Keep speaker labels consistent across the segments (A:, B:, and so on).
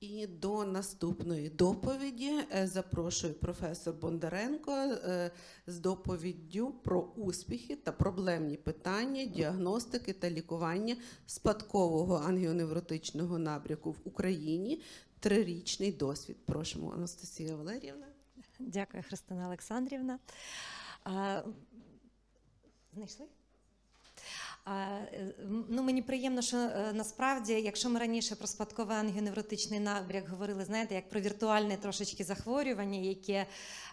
A: І до наступної доповіді е, запрошую професор Бондаренко е, з доповіддю про успіхи та проблемні питання діагностики та лікування спадкового ангіоневротичного набряку в Україні. Трирічний досвід. Просимо, Анастасія Валеріївна.
B: Дякую, Христина Олександрівна. Знайшли? Е, ну, мені приємно, що е, насправді, якщо ми раніше про спадковий ангіоневротичний набряк говорили, знаєте, як про віртуальне трошечки захворювання, яке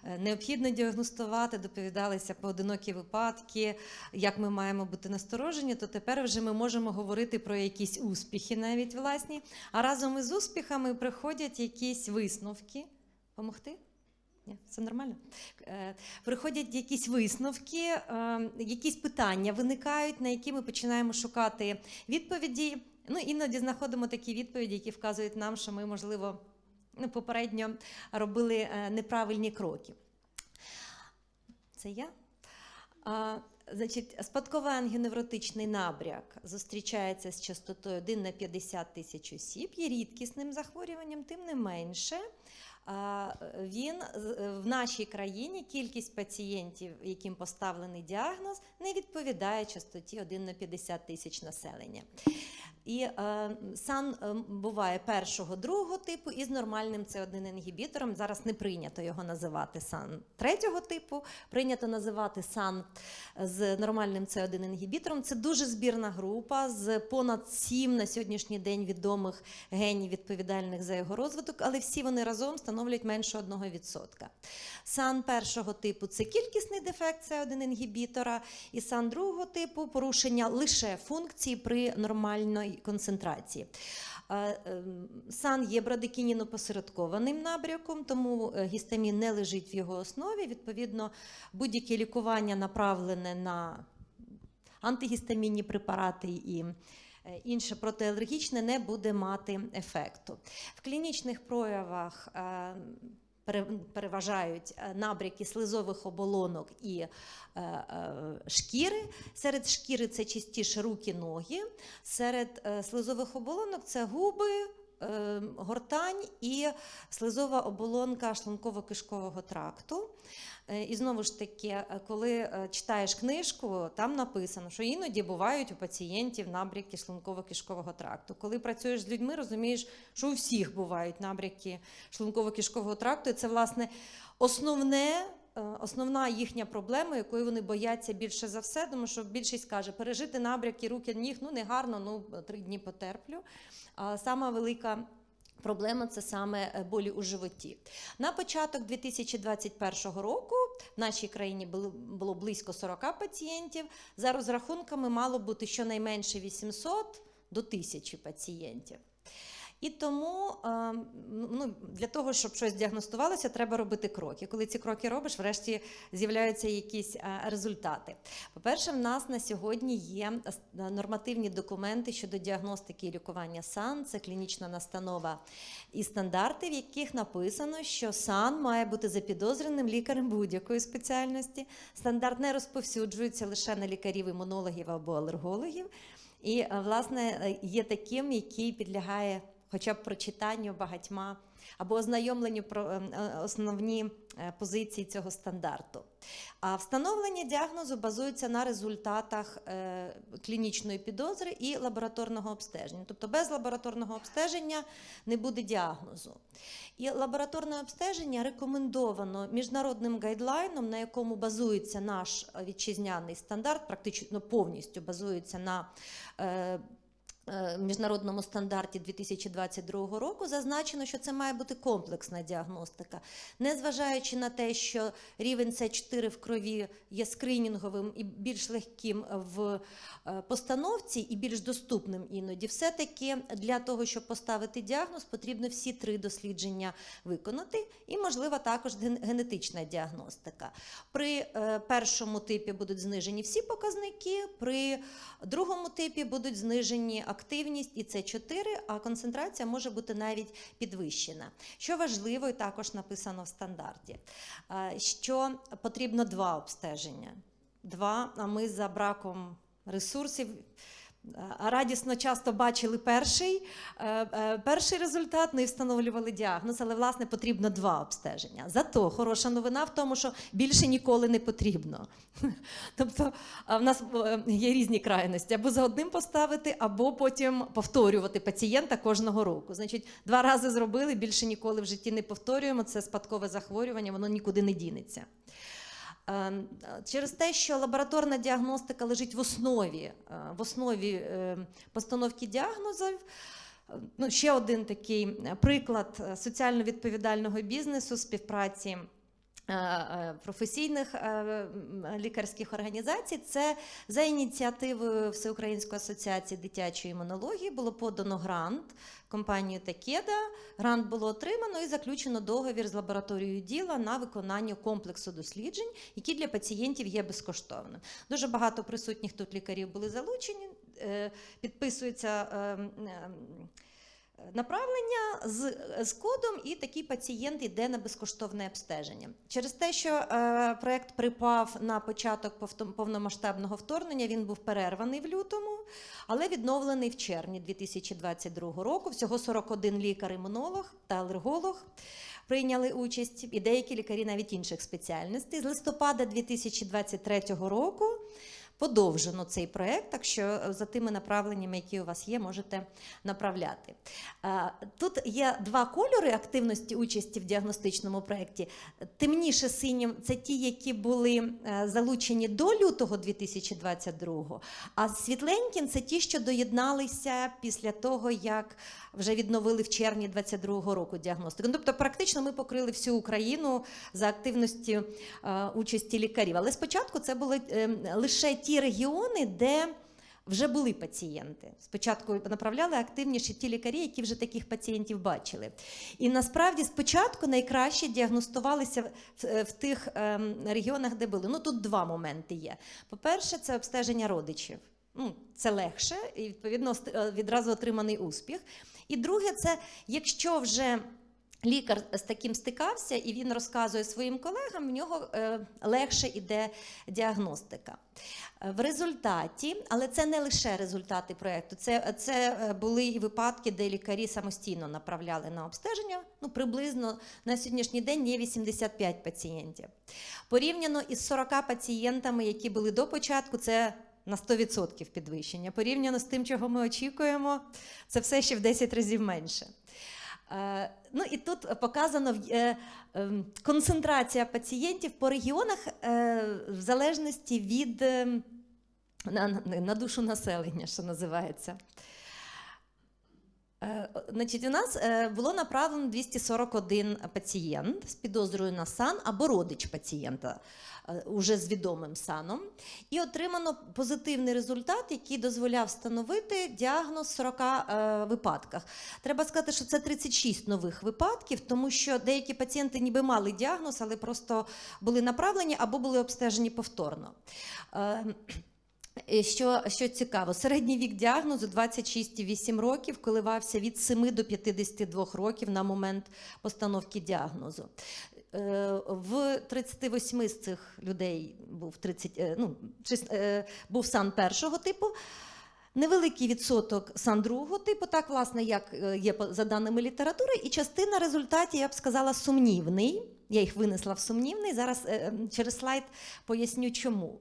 B: е, необхідно діагностувати, доповідалися поодинокі випадки, як ми маємо бути насторожені, то тепер вже ми можемо говорити про якісь успіхи навіть власні. А разом із успіхами приходять якісь висновки. Помогти? Ні, все нормально. Е, Приходять якісь висновки, е, якісь питання виникають, на які ми починаємо шукати відповіді. Ну, іноді знаходимо такі відповіді, які вказують нам, що ми, можливо, ну, попередньо робили е, неправильні кроки. Це я. Значить, спадковий ангіоневротичний набряк зустрічається з частотою 1 на 50 тисяч осіб, є рідкісним захворюванням, тим не менше. Він з- в нашій країні кількість пацієнтів, яким поставлений діагноз, не відповідає частоті 1 на 50 тисяч населення. І е, сан е, буває першого, другого типу і з нормальним С1 інгібітором. Зараз не прийнято його називати сан третього типу, прийнято називати сан з нормальним С1 інгібітором. Це дуже збірна група з понад сім на сьогоднішній день відомих генів, відповідальних за його розвиток, але всі вони разом становлять менше 1%. Сан першого типу це кількісний дефект С1 інгібітора, і сан другого типу порушення лише функції при нормальній концентрації. Ем, Сан є брадикініно-посередкованим набряком, тому е, гістамін не лежить в його основі. Відповідно, будь-яке лікування направлене на антигістамінні препарати і е, інше протиалергічне не буде мати ефекту. В клінічних проявах е, пере- переважають е, набряки слизових оболонок і е, е, шкіри. Серед шкіри це частіше руки, ноги. Серед слизових оболонок це губи. Гортань і слизова оболонка шлунково-кишкового тракту. Е, І знову ж таки, е, коли е, читаєш книжку, там написано, що іноді бувають у пацієнтів набряки шлунково-кишкового тракту. Коли працюєш з людьми, розумієш, що у всіх бувають набряки шлунково-кишкового тракту. І це, власне, основне. Основна їхня проблема, якої вони бояться більше за все, тому що більшість каже, пережити набряки руки, ніг, ну не гарно, ну три дні потерплю. А сама велика Проблема це саме е, болі у животі. На початок 2021 року в нашій країні було, близько 40 пацієнтів. За розрахунками мало бути щонайменше 800 до 1000 пацієнтів. І тому е, ну, для того, щоб щось діагностувалося, треба робити кроки. Коли ці кроки робиш, врешті з'являються якісь е, результати. По-перше, в нас на сьогодні є нормативні документи щодо діагностики і лікування САН. Це клінічна настанова і стандарти, в яких написано, що САН має бути запідозреним лікарем будь-якої спеціальності. Стандарт не розповсюджується лише на лікарів, імунологів або алергологів. І, е, власне, є таким, який підлягає хоча б прочитанню багатьма або ознайомленню про е, е, основні е, позиції цього стандарту. А встановлення діагнозу базується на результатах е, клінічної підозри і лабораторного обстеження. Тобто без лабораторного обстеження не буде діагнозу. І лабораторне обстеження рекомендовано міжнародним гайдлайном, на якому базується наш вітчизняний стандарт, практично повністю базується на міжнародному стандарті 2022 року зазначено, що це має бути комплексна діагностика, незважаючи на те, що рівень С4 в крові є скринінговим і більш легким в е, постановці і більш доступним іноді, все-таки для того, щоб поставити діагноз, потрібно всі три дослідження виконати, і можлива також генетична діагностика. При е, першому типі будуть знижені всі показники, при другому типі будуть знижені активність і це 4, а концентрація може бути навіть підвищена. Що важливо, і також написано в стандарті, е, що потрібно два обстеження. Два, а ми за браком ресурсів радісно часто бачили перший, е, е, перший результат, і встановлювали діагноз, але власне потрібно два обстеження. Зато хороша новина в тому, що більше ніколи не потрібно. Тобто в нас е, є різні крайності: або за одним поставити, або потім повторювати пацієнта кожного року. Значить, два рази зробили, більше ніколи в житті не повторюємо. Це спадкове захворювання, воно нікуди не дінеться. Е, Через те, що лабораторна діагностика лежить в основі, е, в основі е, постановки діагнозів. Ну, ще один такий приклад соціально відповідального бізнесу співпраці професійних е, лікарських організацій. Це за ініціативою Всеукраїнської асоціації дитячої імунології було подано грант компанію Такеда. Грант було отримано і заключено договір з лабораторією діла на виконання комплексу досліджень, які для пацієнтів є безкоштовним. Дуже багато присутніх тут лікарів були залучені. е, Направлення з, з кодом, і такий пацієнт йде на безкоштовне обстеження. Через те, що е, проект припав на початок повномасштабного вторгнення, він був перерваний в лютому, але відновлений в червні 2022 року. Всього 41 лікар-імунолог та алерголог прийняли участь, і деякі лікарі навіть інших спеціальностей. З листопада 2023 року подовжено цей проект, так що е, за тими направленнями, які у вас є, можете направляти. Е, Тут є два кольори активності участі в діагностичному проєкті. Темніше синім це ті, які були е, залучені до лютого 2022, а світленьким це ті, що доєдналися після того, як вже відновили в червні 2022 року діагностику. Ну, Тобто, практично ми покрили всю Україну за активністю е, участі лікарів. Але спочатку це були е, лише ті регіони, де вже були пацієнти. Спочатку направляли активніше ті лікарі, які вже таких пацієнтів бачили. І насправді спочатку найкраще діагностувалися в, в тих ем, регіонах, де були. Ну тут два моменти є. По-перше, це обстеження родичів. Ну, це легше і відповідно е, відразу отриманий успіх. І друге, це якщо вже лікар з таким стикався і він розказує своїм колегам, в нього е, легше іде діагностика. Е, В результаті, але це не лише результати проєкту, це, це е, були і випадки, де лікарі самостійно направляли на обстеження. Ну, приблизно на сьогоднішній день є 85 пацієнтів. Порівняно із 40 пацієнтами, які були до початку, це на 100% підвищення. Порівняно з тим, чого ми очікуємо, це все ще в 10 разів менше. Е, Ну і тут показано е, е, концентрація пацієнтів по регіонах е, в залежності від е, на, на душу населення, що називається. Е, Значить, у нас е, було направлено 241 пацієнт з підозрою на сан або родич пацієнта е, уже з відомим саном, і отримано позитивний результат, який дозволяв встановити діагноз в 40 е, випадках. Треба сказати, що це 36 нових випадків, тому що деякі пацієнти ніби мали діагноз, але просто були направлені або були обстежені повторно. Е, Що, що цікаво, середній вік діагнозу 26,8 років коливався від 7 до 52 років на момент постановки діагнозу. Е, В 38 з цих людей був 30, е, ну, був сан першого типу. Невеликий відсоток сан другого типу, так власне, як є за даними літератури, і частина результатів, я б сказала, сумнівний. Я їх винесла в сумнівний. Зараз е, е, через слайд поясню, чому.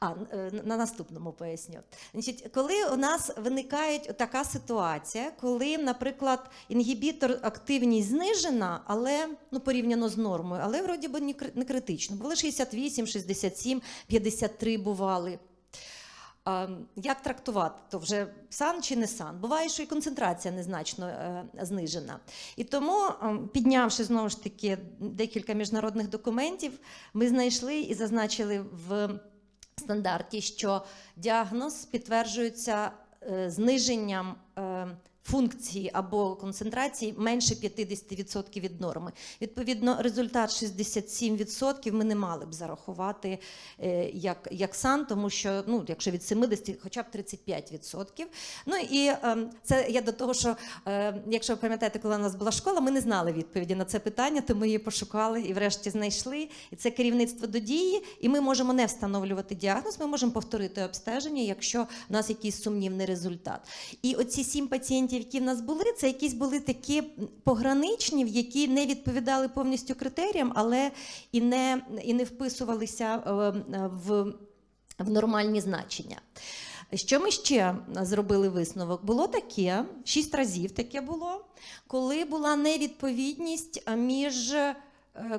B: А е, на наступному поясню. Значить, коли у нас виникає така ситуація, коли, наприклад, інгібітор активність знижена, але ну порівняно з нормою, але вроді би не критично. Були 68, 67, 53 бували. Як трактувати? То вже сан чи не сан? Буває, що і концентрація незначно е, знижена. І тому, е, піднявши знову ж таки декілька міжнародних документів, ми знайшли і зазначили в стандарті, що діагноз підтверджується е, зниженням е, функції або концентрації менше 50% від норми. Відповідно, результат 67% ми не мали б зарахувати е, як, як сан, тому що ну, якщо від 70, хоча б 35%. Ну і е, це я до того, що е, якщо ви пам'ятаєте, коли у нас була школа, ми не знали відповіді на це питання, тому її пошукали і врешті знайшли. І це керівництво до дії, і ми можемо не встановлювати діагноз, ми можемо повторити обстеження, якщо в нас якийсь сумнівний результат. І оці сім пацієнтів, які в нас були, це якісь були такі пограничні, які не відповідали повністю критеріям, але і не, і не вписувалися е, в, в нормальні значення. Що ми ще зробили висновок? Було таке, шість разів таке було, коли була невідповідність між е,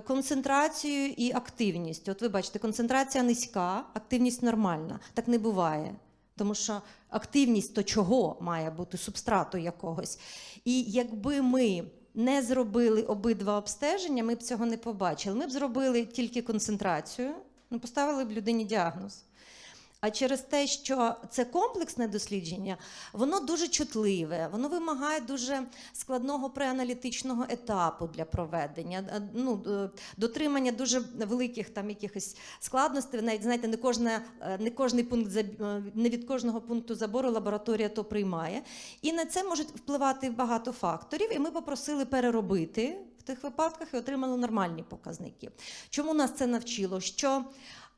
B: концентрацією і активністю. От ви бачите, концентрація низька, активність нормальна. Так не буває. Тому що активність то чого має бути субстрату якогось. І якби ми не зробили обидва обстеження, ми б цього не побачили. Ми б зробили тільки концентрацію, ну, поставили б людині діагноз. А через те, що це комплексне дослідження, воно дуже чутливе, воно вимагає дуже складного преаналітичного етапу для проведення. Ну, е, дотримання дуже великих там якихось складностей. Навіть знаєте, не кожна, е, не кожний пункт е, не від кожного пункту забору лабораторія то приймає. І на це можуть впливати багато факторів. І ми попросили переробити в тих випадках і отримали нормальні показники. Чому нас це навчило? Що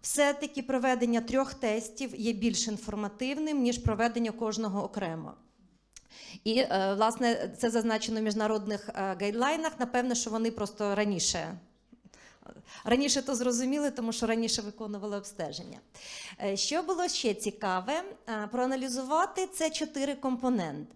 B: все-таки проведення трьох тестів є більш інформативним, ніж проведення кожного окремо. І, е, власне, це зазначено в міжнародних е, гайдлайнах. Напевно, що вони просто раніше. Раніше то зрозуміли, тому що раніше виконували обстеження. Е, Що було ще цікаве, проаналізувати це чотири компоненти.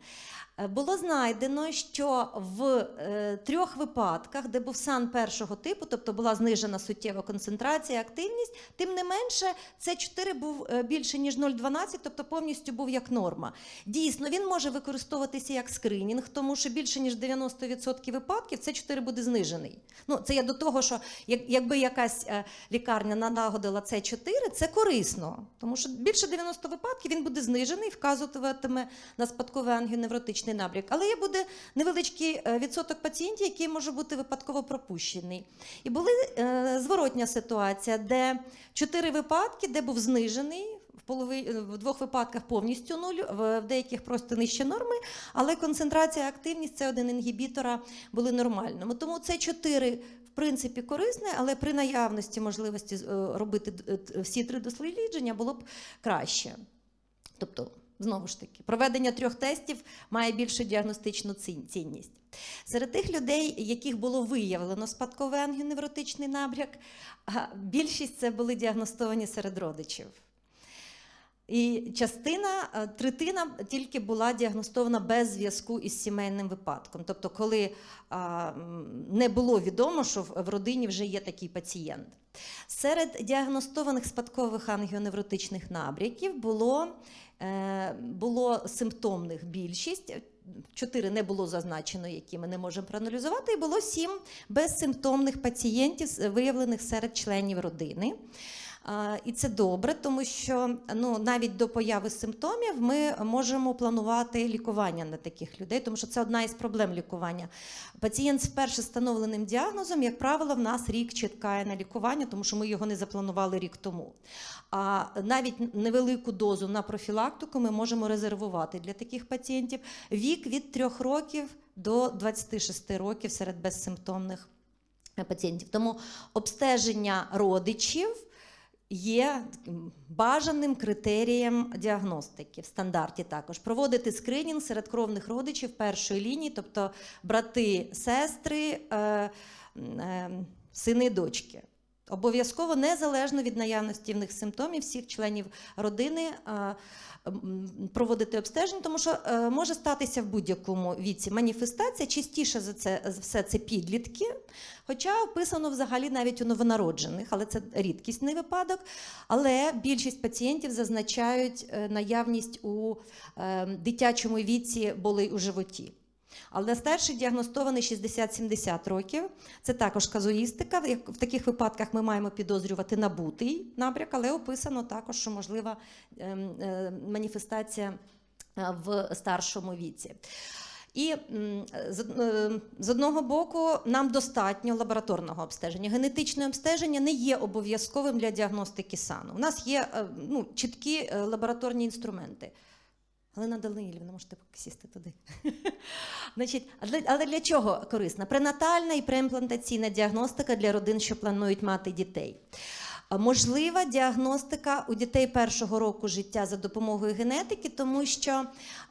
B: Е, Було знайдено, що в е, трьох випадках, де був сан першого типу, тобто була знижена суттєва концентрація, активність, тим не менше, це 4 був е, більше ніж 0,12, тобто повністю був як норма. Дійсно, він може використовуватися як скринінг, тому що більше ніж 90% випадків це 4 буде знижений. Ну, це я до того, що якби якась лікарня налагодила це 4, це корисно, тому що більше 90 випадків він буде знижений, вказуватиме на спадковий ангіоневротичний набряк. Але є буде невеличкий е, відсоток пацієнтів, який може бути випадково пропущений. І була е, зворотня ситуація, де 4 випадки, де був знижений. В, полови... в двох випадках повністю нуль, в деяких просто нижче норми, але концентрація, активність це один інгібітора були нормальними. Тому це чотири в принципі корисне, але при наявності можливості е, робити всі три дослідження було б краще. Тобто, знову ж таки, проведення трьох тестів має більшу діагностичну цінність. Серед тих людей, яких було виявлено спадковий ангіоневротичний набряк, більшість це були діагностовані серед родичів. І частина, е, третина тільки була діагностована без зв'язку із сімейним випадком. Тобто, коли не було відомо, що в родині вже є такий пацієнт. Серед діагностованих спадкових ангіоневротичних набряків було, е, було симптомних більшість. Чотири не було зазначено, які ми не можемо проаналізувати, і було сім безсимптомних пацієнтів, виявлених серед членів родини. І це добре, тому що ну, навіть до появи симптомів ми можемо планувати лікування на таких людей, тому що це одна із проблем лікування. Пацієнт з вперше встановленим діагнозом, як правило, в нас рік чекає на лікування, тому що ми його не запланували рік тому. А навіть невелику дозу на профілактику ми можемо резервувати для таких пацієнтів вік від 3 років до 26 років серед безсимптомних пацієнтів. Тому обстеження родичів є бажаним критерієм діагностики в стандарті також. Проводити скринінг серед кровних родичів першої лінії, тобто брати, сестри, е, е, сини, дочки. Обов'язково незалежно від наявності в них симптомів всіх членів родини проводити обстеження, тому що е, може статися в будь-якому віці маніфестація. Частіше за це все це підлітки, хоча описано взагалі навіть у новонароджених, але це рідкісний випадок. Але більшість пацієнтів зазначають е, наявність у е, дитячому віці болей у животі. Але старший діагностований 60-70 років. Це також казуїстика. В таких випадках ми маємо підозрювати набутий набряк, але описано також, що можлива ем, е, маніфестація е, в старшому віці. І е, з одного боку, нам достатньо лабораторного обстеження. Генетичне обстеження не є обов'язковим для діагностики сану. У нас є ну, чіткі лабораторні інструменти. Галина Данилівна, можете поки сісти туди. Значить, але для чого корисна? Пренатальна і преімплантаційна діагностика для родин, що планують мати дітей. Можлива діагностика у дітей першого року життя за допомогою генетики, тому що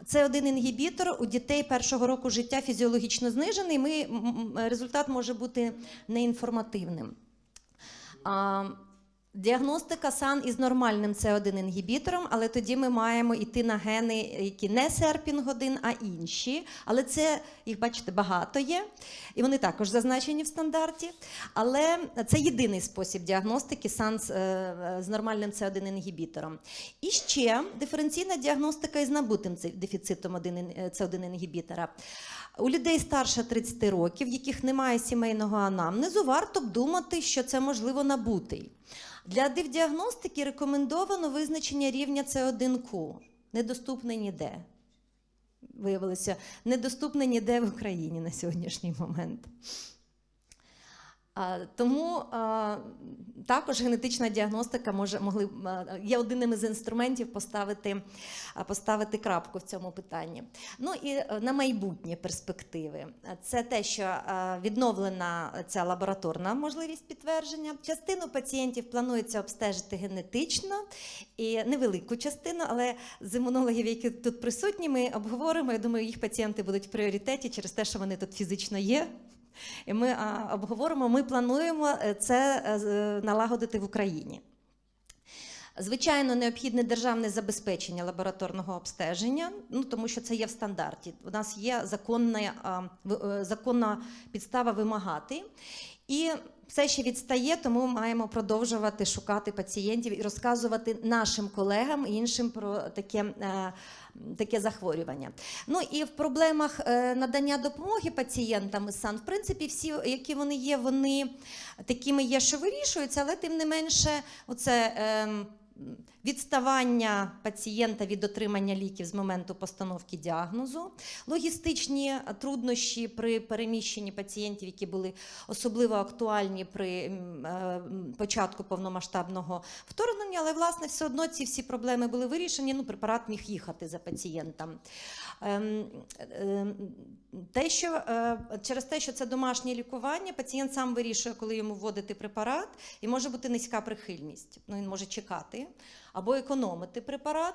B: це один інгібітор у дітей першого року життя фізіологічно знижений. Ми, результат може бути неінформативним. Діагностика сан із нормальним С1 інгібітором, але тоді ми маємо йти на гени, які не серпінг-1, а інші. Але це, їх бачите, багато є, і вони також зазначені в стандарті. Але це єдиний спосіб діагностики сан з, е, нормальним С1 інгібітором. І ще диференційна діагностика із набутим ци- дефіцитом С1 інгібітора. У людей старше 30 років, в яких немає сімейного анамнезу, варто б думати, що це можливо набутий. Для дивдіагностики рекомендовано визначення рівня С1Q. Недоступне ніде. Виявилося, недоступне ніде в Україні на сьогоднішній момент. Тому також генетична діагностика може могли є одним із інструментів поставити, поставити крапку в цьому питанні. Ну і е, на майбутнє перспективи. Це те, що відновлена ця лабораторна можливість підтвердження. Частину пацієнтів планується обстежити генетично і невелику частину, але з імунологів, які тут присутні, ми обговоримо. Я думаю, їх пацієнти будуть в пріоритеті через те, що вони тут фізично є. І ми обговоримо, ми плануємо е, це е, е, налагодити в Україні. Звичайно, необхідне державне забезпечення лабораторного обстеження, ну тому що це є в стандарті. У нас є законна, законна підстава вимагати. І все ще відстає, тому маємо продовжувати шукати пацієнтів і розказувати нашим колегам іншим про таке. е, Таке захворювання. Ну і в проблемах е, надання допомоги пацієнтам із сан, в принципі, всі, які вони є, вони такими є, що вирішуються, але тим не менше, оце ем, відставання пацієнта від отримання ліків з моменту постановки діагнозу, логістичні труднощі при переміщенні пацієнтів, які були особливо актуальні при е, початку повномасштабного вторгнення, але власне все одно ці всі проблеми були вирішені. Ну, препарат міг їхати за пацієнтом. Ем, ем, те, що, е, через те, що це домашнє лікування, пацієнт сам вирішує, коли йому вводити препарат, і може бути низька прихильність. Ну, він може чекати або економити препарат,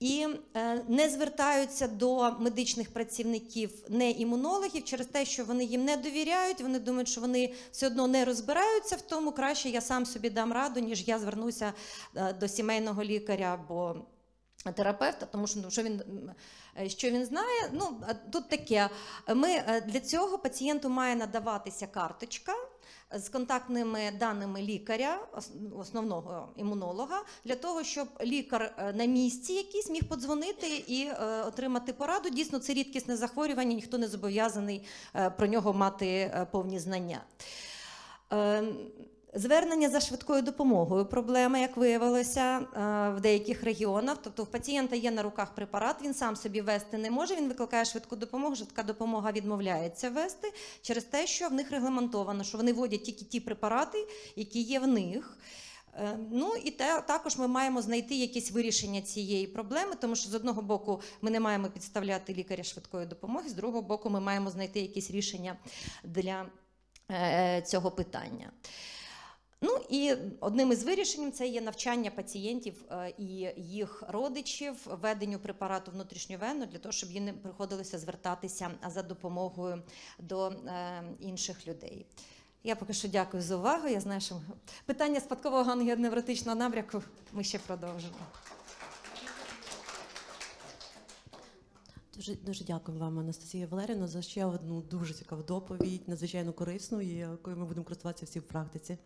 B: і е, не звертаються до медичних працівників, не імунологів, через те, що вони їм не довіряють. Вони думають, що вони все одно не розбираються в тому, краще я сам собі дам раду, ніж я звернуся е, до сімейного лікаря або терапевта, тому що ну, що він. е, Що він знає? Ну тут таке. Ми для цього пацієнту має надаватися карточка з контактними даними лікаря, основного імунолога, для того, щоб лікар е, на місці якийсь міг подзвонити і е, отримати пораду. Дійсно, це рідкісне захворювання, ніхто не зобов'язаний е, про нього мати повні знання. Звернення за швидкою допомогою проблема, як виявилося е, в деяких регіонах. Тобто, в пацієнта є на руках препарат, він сам собі вести не може. Він викликає швидку допомогу. Швидка допомога відмовляється вести через те, що в них регламентовано, що вони вводять тільки ті препарати, які є в них. Е, Ну і те, також ми маємо знайти якесь вирішення цієї проблеми, тому що з одного боку ми не маємо підставляти лікаря швидкої допомоги, з другого боку, ми маємо знайти якісь рішення для е, цього питання. Ну і одним із вирішень це є навчання пацієнтів е, і їх родичів введенню препарату внутрішньовенно для того, щоб їм не приходилося звертатися за допомогою до е, інших людей. Я поки що дякую за увагу. Я знаю, що питання спадкового ангіоневротичного набряку ми ще продовжимо.
C: Дуже дуже дякую вам, Анастасія Валерівна, за ще одну дуже цікаву доповідь, надзвичайно корисну, і якою ми будемо користуватися всі в практиці.